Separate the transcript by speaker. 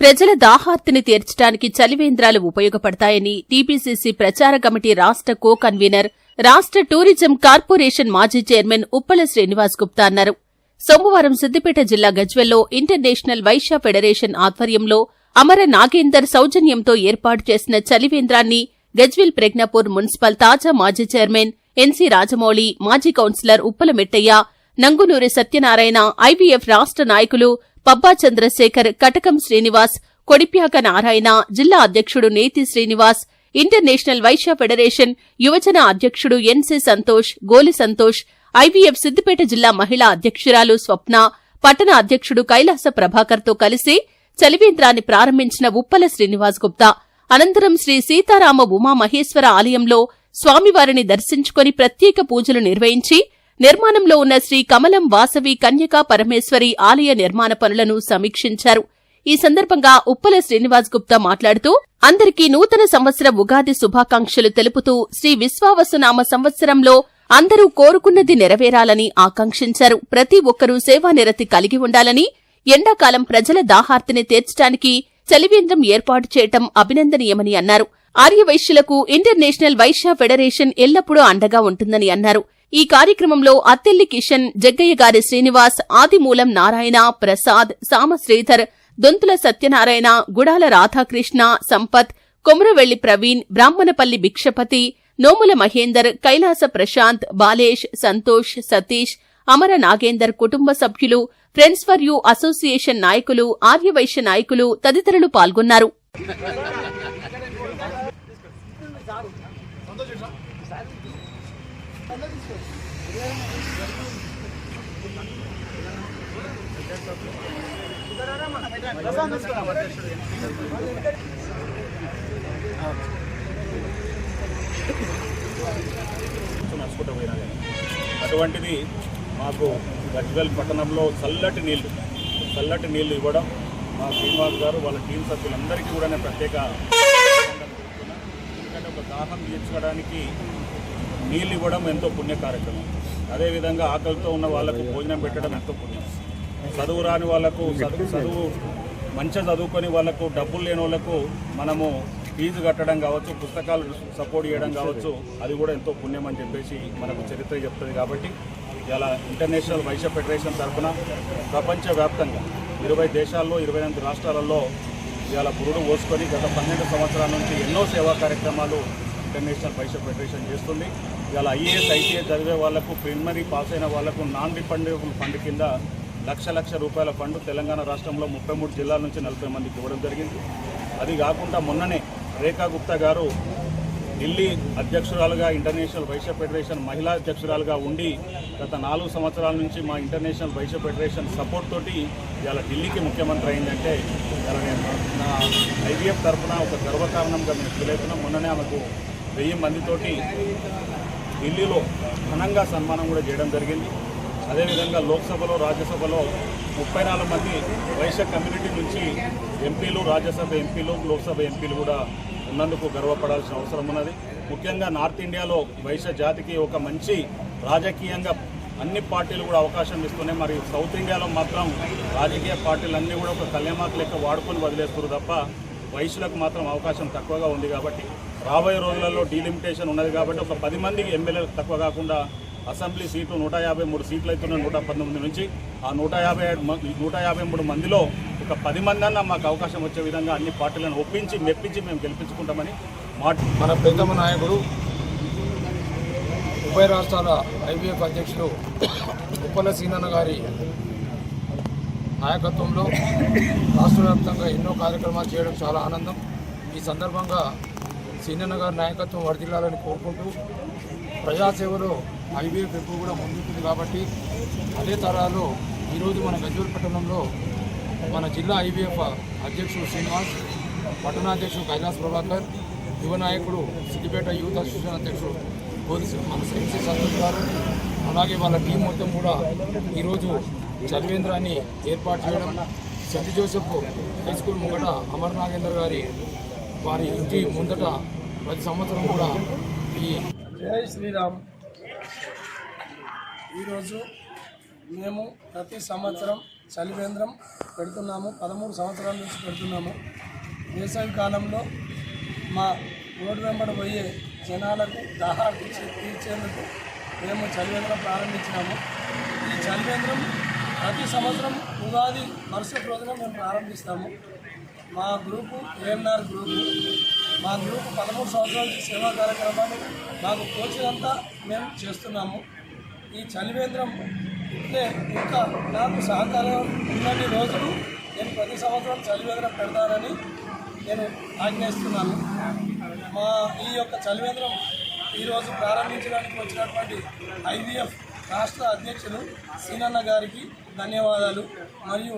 Speaker 1: ప్రజల దాహార్తిని తీర్చడానికి చలివేంద్రాలు ఉపయోగపడతాయని టీపీసీసీ ప్రచార కమిటీ రాష్ట్ర కో కన్వీనర్ రాష్ట్ర టూరిజం కార్పొరేషన్ మాజీ చైర్మన్ ఉప్పల శ్రీనివాస్ గుప్తా అన్నారు. సోమవారం సిద్దిపేట జిల్లా గజ్వెల్లో ఇంటర్నేషనల్ వైశ్య ఫెడరేషన్ ఆధ్వర్యంలో అమర నాగేందర్ సౌజన్యంతో ఏర్పాటు చేసిన చలివేంద్రాన్ని గజ్వెల్ ప్రజ్ఞాపూర్ మున్సిపల్ తాజా మాజీ చైర్మన్ ఎన్సీ రాజమౌళి మాజీ కౌన్సిలర్ ఉప్పల మెట్టయ్య నంగునూరి సత్యనారాయణ ఐవీఎఫ్ రాష్ట్ర నాయకులు పబ్బా చంద్రశేఖర్ కటకం శ్రీనివాస్ కొడిప్యాక నారాయణ జిల్లా అధ్యక్షుడు నేతి శ్రీనివాస్ ఇంటర్నేషనల్ వైశ్య ఫెడరేషన్ యువజన అధ్యక్షుడు ఎన్సీ సంతోష్ గోలి సంతోష్ ఐవీఎఫ్ సిద్దిపేట జిల్లా మహిళా అధ్యక్షురాలు స్వప్న పట్టణ అధ్యక్షుడు కైలాస ప్రభాకర్తో కలిసి చలివేంద్రాన్ని ప్రారంభించిన ఉప్పల శ్రీనివాస్ గుప్తా. అనంతరం శ్రీ సీతారామ ఉమామహేశ్వర ఆలయంలో స్వామివారిని దర్శించుకుని ప్రత్యేక పూజలు నిర్వహించి నిర్మాణంలో ఉన్న శ్రీ కమలం వాసవి కన్యకా పరమేశ్వరి ఆలయ నిర్మాణ పనులను సమీక్షించారు. ఈ సందర్భంగా ఉప్పల శ్రీనివాస్ గుప్తా మాట్లాడుతూ అందరికీ నూతన సంవత్సర ఉగాది శుభాకాంక్షలు తెలుపుతూ శ్రీ విశ్వావసునామ సంవత్సరంలో అందరూ కోరుకున్నది నెరవేరాలని ఆకాంక్షించారు. ప్రతి ఒక్కరూ సేవానిరతి కలిగి ఉండాలని ఎండాకాలం ప్రజల దాహార్తిని తీర్చడానికి చలివేంద్రం ఏర్పాటు చేయటం అభినందనీయమని అన్నారు. ఆర్యవైశ్యులకు ఇంటర్నేషనల్ వైశ్య ఫెడరేషన్ ఎల్లప్పుడూ అండగా ఉంటుందని అన్నారు. ఈ కార్యక్రమంలో అత్తెల్లి కిషన్ జగ్గయ్య గారి శ్రీనివాస్ ఆదిమూలం నారాయణ ప్రసాద్ సామ శ్రీధర్ దొంతుల సత్యనారాయణ గుడాల రాధాకృష్ణ సంపత్ కొమురవెల్లి ప్రవీణ్ బ్రాహ్మణపల్లి భిక్షపతి నోముల మహేందర్ కైలాస ప్రశాంత్ బాలేష్ సంతోష్ సతీష్ అమర నాగేందర్ కుటుంబ సభ్యులు ఫ్రెండ్స్ ఫర్ యూ అసోసియేషన్ నాయకులు ఆర్యవైశ్య నాయకులు తదితరులు పాల్గొన్నారు.
Speaker 2: నడుచుకుంటూ పోయినా అటువంటిది మాకు గజ్వెల్ పట్టణంలో చల్లటి నీళ్ళు చల్లటి నీళ్ళు ఇవ్వడం మా శ్రీనివాస్ గారు వాళ్ళ టీం సభ్యులందరికీ కూడా నేను ప్రత్యేక ఎందుకంటే ఒక దాహం తీర్చుకోవడానికి నీళ్ళు ఇవ్వడం ఎంతో పుణ్య కార్యక్రమం అదేవిధంగా ఆకలితో ఉన్న వాళ్ళకు భోజనం పెట్టడం ఎంతో పుణ్యం. చదువు రాని వాళ్ళకు చదువు మంచిగా చదువుకొని వాళ్ళకు డబ్బులు లేని వాళ్ళకు మనము ఫీజు కట్టడం కావచ్చు పుస్తకాలు సపోర్ట్ చేయడం కావచ్చు అది కూడా ఎంతో పుణ్యం అని చెప్పేసి మనకు చరిత్ర చెప్తుంది కాబట్టి ఇలా ఇంటర్నేషనల్ వైశ్య ఫెడరేషన్ తరఫున ప్రపంచవ్యాప్తంగా ఇరవై దేశాల్లో ఇరవై ఎనిమిది రాష్ట్రాలలో ఇవాళ పురుడు పోసుకొని గత పన్నెండు సంవత్సరాల నుంచి ఎన్నో సేవా కార్యక్రమాలు ఇంటర్నేషనల్ వైశ్య ఫెడరేషన్ చేస్తుంది. ఇవాళ ఐఏఎస్ ఐటీఏ చదివే వాళ్ళకు ప్రిలిమినరీ పాస్ అయిన వాళ్ళకు నాన్ రిఫండబుల్ ఫండ్ కింద లక్ష లక్ష రూపాయల ఫండ్ తెలంగాణ రాష్ట్రంలో ముప్పై మూడు జిల్లాల నుంచి నలభై మందికి ఇవ్వడం జరిగింది. అది కాకుండా మొన్ననే రేఖా గుప్తా గారు ఢిల్లీ అధ్యక్షురాలుగా ఇంటర్నేషనల్ వైశ్య ఫెడరేషన్ మహిళా అధ్యక్షురాలుగా ఉండి గత నాలుగు సంవత్సరాల నుంచి మా ఇంటర్నేషనల్ వైశ్య ఫెడరేషన్ సపోర్ట్ తోటి ఇవాళ ఢిల్లీకి ముఖ్యమంత్రి అయిందంటే ఇలా నేను నా ఐవీఎఫ్ తరఫున ఒక గర్వకారణంగా మేము ఫీల్ అవుతున్నాం. మొన్ననే ఆమెకు వెయ్యి మందితోటి ఢిల్లీలో ఘనంగా సన్మానం కూడా చేయడం జరిగింది. అదేవిధంగా లోక్సభలో రాజ్యసభలో ముప్పై నాలుగు మంది వైశ్య కమ్యూనిటీ నుంచి ఎంపీలు రాజ్యసభ ఎంపీలు లోక్సభ ఎంపీలు కూడా ఉన్నందుకు గర్వపడాల్సిన అవసరం ఉన్నది. ముఖ్యంగా నార్త్ ఇండియాలో వైశ్య జాతికి ఒక మంచి రాజకీయంగా అన్ని పార్టీలు కూడా అవకాశం ఇస్తున్నాయి మరి సౌత్ ఇండియాలో మాత్రం రాజకీయ పార్టీలన్నీ కూడా ఒక కళ్యామాకు లెక్క వాడుకొని వదిలేస్తారు తప్ప వయసులకు మాత్రం అవకాశం తక్కువగా ఉంది కాబట్టి రాబోయే రోజులలో డీలిమిటేషన్ ఉన్నది కాబట్టి ఒక పది మందికి ఎమ్మెల్యేలకు తక్కువ కాకుండా అసెంబ్లీ సీట్లు నూట యాభై మూడు సీట్లు అవుతున్న నూట పంతొమ్మిది నుంచి. ఆ నూట యాభై నూట యాభై మూడు మందిలో ఒక పది మంది అన్న మాకు అవకాశం వచ్చే విధంగా అన్ని పార్టీలను ఒప్పించి మెప్పించి మేము గెలిపించుకుంటామని మాట
Speaker 3: మన పెద్దమ్మ నాయకుడు ఉభయ రాష్ట్రాల ఐబీఎఫ్ అధ్యక్షులు ఉప్పల సీనన్న గారి నాయకత్వంలో రాష్ట్ర వ్యాప్తంగా ఎన్నో కార్యక్రమాలు చేయడం చాలా ఆనందం. ఈ సందర్భంగా సీనన్న గారి నాయకత్వం వర్ధిల్లాలని కోరుకుంటూ ప్రజాసేవలో ఐవీఎఫ్ ఎక్కువ కూడా ముందుంటుంది కాబట్టి అదే తరాలో ఈరోజు మన గజ్వేల్ పట్టణంలో మన జిల్లా ఐబీఎఫ్ అధ్యక్షుడు శ్రీనివాస్ పట్టణాధ్యక్షుడు కైలాస్ ప్రభాకర్ యువ నాయకుడు సిద్దిపేట యూత్ అసోసియేషన్ అధ్యక్షుడు పోలీసు మన ఎంసీ సంతోష్ గారు అలాగే వాళ్ళ టీం మొత్తం కూడా ఈరోజు చదివేంద్రాన్ని ఏర్పాటు చేయడం సెంట్ జోసెఫ్ హై స్కూల్ ముంగట అమర్ నాగేందర్ గారి వారి ఇంటి ముందట ప్రతి సంవత్సరం కూడా ఈ
Speaker 4: జై శ్రీరామ్. ఈరోజు మేము ప్రతి సంవత్సరం చలివేంద్రం పెడుతున్నాము. పదమూడు సంవత్సరాల నుంచి పెడుతున్నాము. వేసవి కాలంలో మా రోడ్డు వెంబడి పోయే జనాలకు దాహాలు తీర్చే తీర్చేందుకు మేము చలివేంద్రం ప్రారంభించినాము. ఈ చలివేంద్రం ప్రతి సంవత్సరం ఉగాది మరుసటి రోజున మేము ప్రారంభిస్తాము. మా గ్రూపు ఏఎన్ఆర్ గ్రూపు మా గ్రూపు పదమూడు సంవత్సరాల నుంచి సేవా కార్యక్రమాలు మాకు తోచినంతా మేము చేస్తున్నాము. ఈ చలివేంద్రం ఇట్లే ఇంకా నాకు సహకారం ఉన్నన్ని రోజులు నేను ప్రతి సంవత్సరం చలివేంద్రం పెడతానని నేను ఆజ్ఞాయిస్తున్నాను. మా ఈ యొక్క చలివేంద్రం ఈరోజు ప్రారంభించడానికి వచ్చినటువంటి ఐవీఎఫ్ రాష్ట్ర అధ్యక్షులు సీనన్న గారికి ధన్యవాదాలు. మరియు